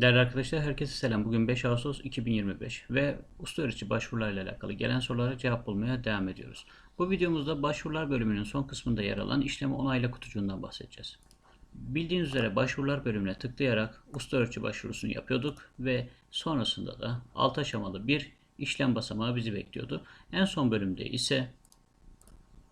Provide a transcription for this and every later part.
Değerli arkadaşlar herkese selam. Bugün 5 Ağustos 2025 ve usta öğretici başvurularla alakalı gelen sorulara cevap bulmaya devam ediyoruz. Bu videomuzda başvurular bölümünün son kısmında yer alan işlemi onayla kutucuğundan bahsedeceğiz. Bildiğiniz üzere başvurular bölümüne tıklayarak usta öğretici başvurusunu yapıyorduk ve sonrasında da alt aşamalı bir işlem basamağı bizi bekliyordu. En son bölümde ise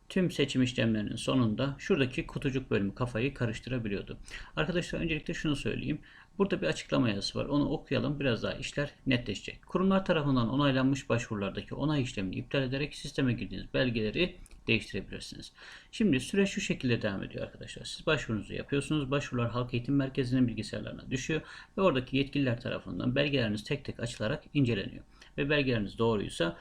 tüm seçim işlemlerinin sonunda şuradaki kutucuk bölümü kafayı karıştırabiliyordu. Arkadaşlar öncelikle şunu söyleyeyim. Burada bir açıklama yazısı var. Onu okuyalım. Biraz daha işler netleşecek. Kurumlar tarafından onaylanmış başvurulardaki onay işlemini iptal ederek sisteme girdiğiniz belgeleri değiştirebilirsiniz. Şimdi süreç şu şekilde devam ediyor arkadaşlar. Siz başvurunuzu yapıyorsunuz. Başvurular Halk Eğitim Merkezi'nin bilgisayarlarına düşüyor ve oradaki yetkililer tarafından belgeleriniz tek tek açılarak inceleniyor. Ve belgeleriniz doğruysa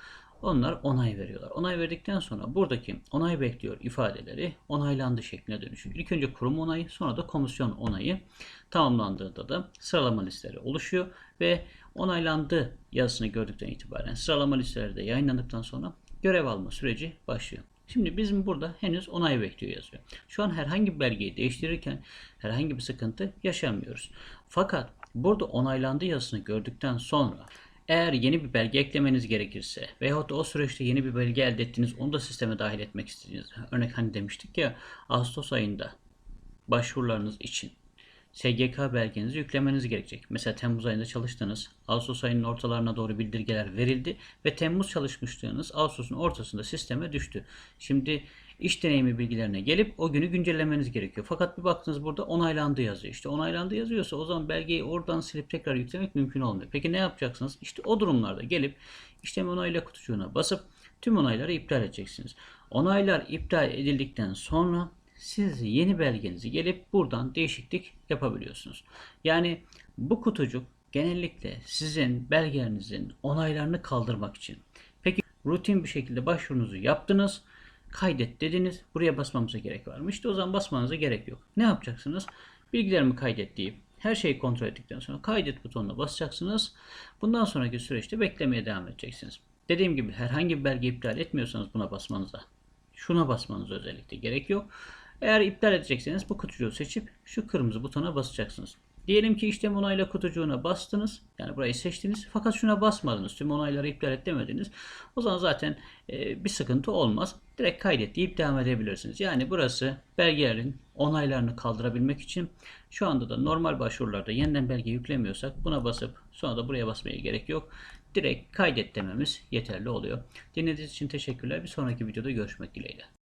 onlar onay veriyorlar. Onay verdikten sonra buradaki onay bekliyor ifadeleri onaylandı şekline dönüşüyor. İlk önce kurum onayı sonra da komisyon onayı tamamlandığında da sıralama listeleri oluşuyor ve onaylandı yazısını gördükten itibaren sıralama listeleri de yayınlandıktan sonra görev alma süreci başlıyor. Şimdi bizim burada henüz onay bekliyor yazıyor. Şu an herhangi bir belgeyi değiştirirken herhangi bir sıkıntı yaşamıyoruz. Fakat burada onaylandı yazısını gördükten sonra eğer yeni bir belge eklemeniz gerekirse veyahut da o süreçte yeni bir belge elde ettiniz onu da sisteme dahil etmek istediğiniz örnek hani demiştik ya Ağustos ayında başvurularınız için SGK belgenizi yüklemeniz gerekecek. Mesela Temmuz ayında çalıştınız. Ağustos ayının ortalarına doğru bildirgeler verildi ve Temmuz çalışmışlığınız Ağustos'un ortasında sisteme düştü. Şimdi iş deneyimi bilgilerine gelip o günü güncellemeniz gerekiyor. Fakat bir baktınız burada onaylandı yazıyor. İşte onaylandı yazıyorsa o zaman belgeyi oradan silip tekrar yüklemek mümkün olmuyor. Peki ne yapacaksınız? İşte o durumlarda gelip işlem onayla kutucuğuna basıp tüm onayları iptal edeceksiniz. Onaylar iptal edildikten sonra siz yeni belgenizi gelip buradan değişiklik yapabiliyorsunuz. Yani bu kutucuk genellikle sizin belgelerinizin onaylarını kaldırmak için. Peki rutin bir şekilde başvurunuzu yaptınız. Kaydet dediniz. Buraya basmamıza gerek var mı? İşte o zaman basmanıza gerek yok. Ne yapacaksınız? Bilgilerimi kaydet deyip her şeyi kontrol ettikten sonra kaydet butonuna basacaksınız. Bundan sonraki süreçte beklemeye devam edeceksiniz. Dediğim gibi herhangi bir belge iptal etmiyorsanız buna basmanıza, şuna basmanıza özellikle gerek yok. Eğer iptal edecekseniz bu kutucuğu seçip şu kırmızı butona basacaksınız. Diyelim ki işlem onayla kutucuğuna bastınız. Yani burayı seçtiniz. Fakat şuna basmadınız. Tüm onayları iptal et. O zaman zaten e, bir sıkıntı olmaz. Direkt kaydet deyip devam edebilirsiniz. Yani burası belgelerin onaylarını kaldırabilmek için şu anda da normal başvurularda yeniden belge yüklemiyorsak buna basıp sonra da buraya basmaya gerek yok. Direkt kaydet dememiz yeterli oluyor. Dinlediğiniz için teşekkürler. Bir sonraki videoda görüşmek dileğiyle.